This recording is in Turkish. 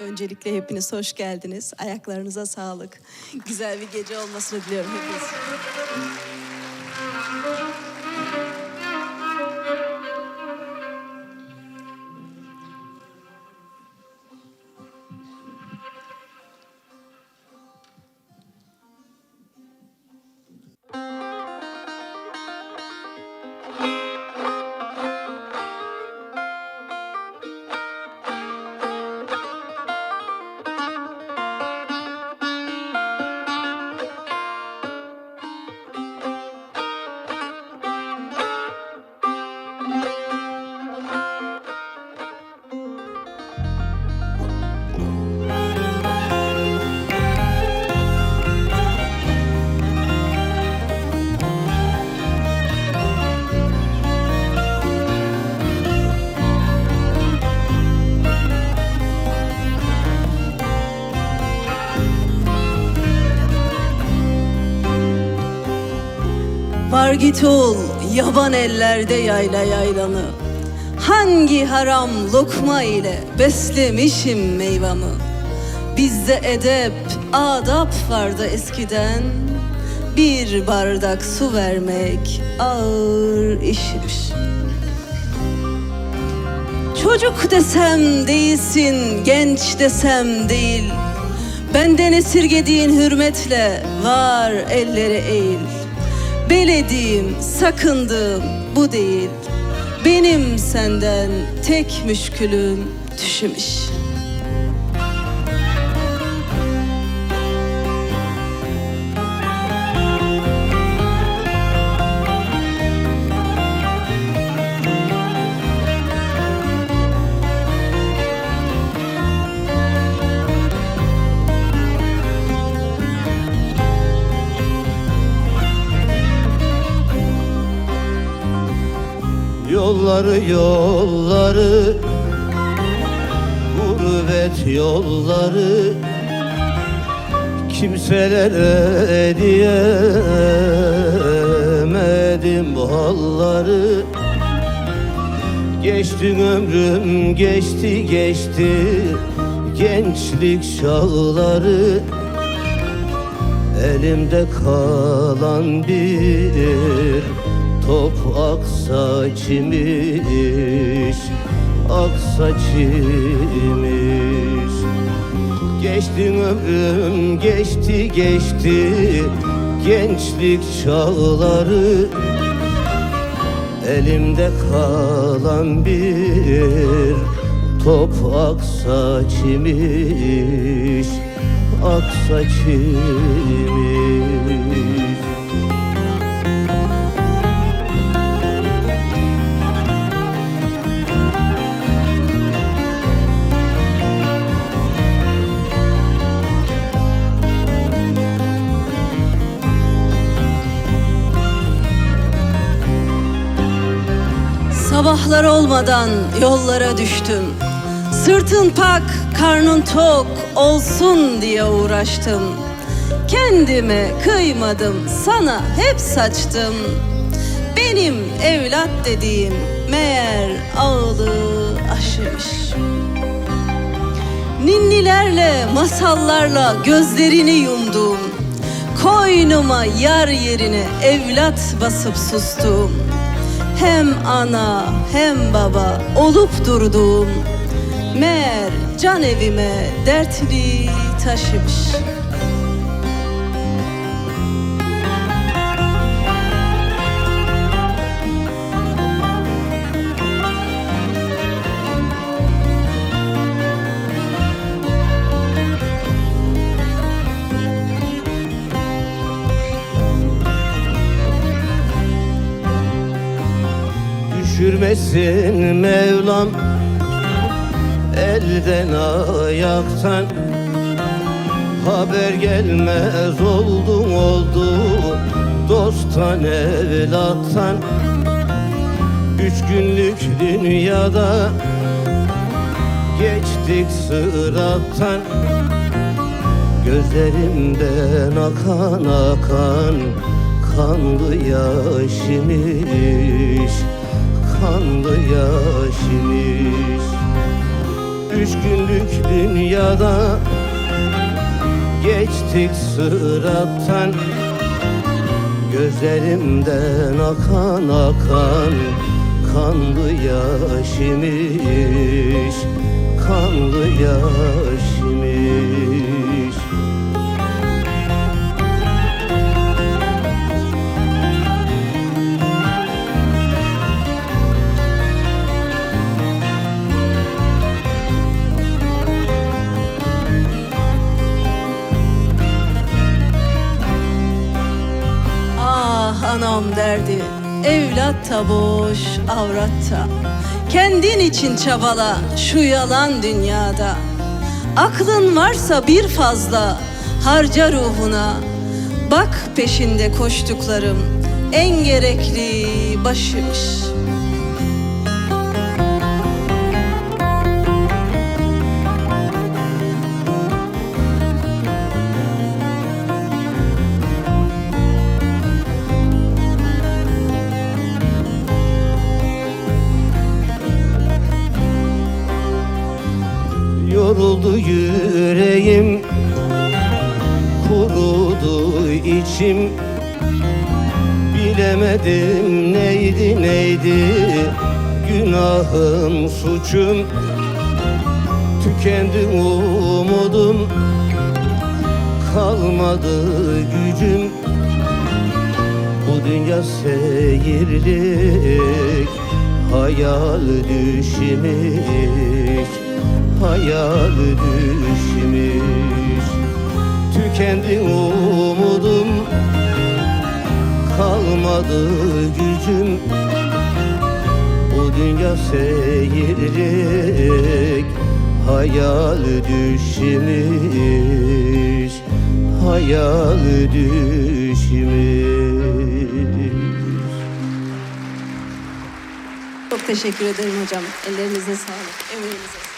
Öncelikle hepiniz hoş geldiniz. Ayaklarınıza sağlık. Güzel bir gece olmasını diliyorum hepiniz. Var git ol yaban ellerde yayla yaylanı. Hangi haram lokma ile beslemişim meyvamı. Bizde edep, adap vardı eskiden. Bir bardak su vermek ağır işmiş. Çocuk desem değilsin, genç desem değil. Benden esirgediğin hürmetle var elleri eğil. Belediğim, sakındığım bu değil. Benim senden tek müşkülüm düşüm Yolları yolları. Gurbet yolları. Kimselere diyemedim bu halları. Geçti ömrüm geçti geçti Gençlik çağları Elimde kalan bir top aksa çimiş Aksa çimiş Geçti ömrüm geçti geçti Gençlik çağları. Elimde kalan bir top aksa çimiş Aksa çimiş Sabahlar olmadan yollara düştüm. Sırtın pak, karnın tok olsun diye uğraştım. Kendime kıymadım, sana hep saçtım. Benim evlat dediğim meğer ağlı aşımış. Ninnilerle, masallarla gözlerini yumdum. Koynuma yar yerine evlat basıp sustum. Hem ana hem baba olup durdum. Meğer can evime dertli taşımış. Düşürmesin Mevlam. Elden ayaktan Haber gelmez oldum oldu. Dosttan evlattan Üç günlük dünyada Geçtik sırattan. Gözlerimden akan akan Kanlı yaş imiş Kanlı yaş imiş Üç günlük dünyada Geçtik sırattan Gözlerimden akan akan Kanlı yaş imiş Kanlı yaş imiş Anam derdi. Evlatta boş avratta. Kendin için çabala şu yalan dünyada. Aklın varsa bir fazla harca ruhuna. Bak peşinde koştuklarım en gerekli başımış Yoruldu yüreğim Kurudu içim. Bilemedim neydi neydi Günahım suçum. Tükendi umudum Kalmadı gücüm. Bu dünya seyirlik Hayal düşmüş Hayal düşmüş. Tükendi umudum Kalmadı gücüm. Bu dünya seyirlik Hayal düşmüş. Hayal düşmüş. Çok teşekkür ederim hocam. Ellerinize sağlık, emeğinize sağlık.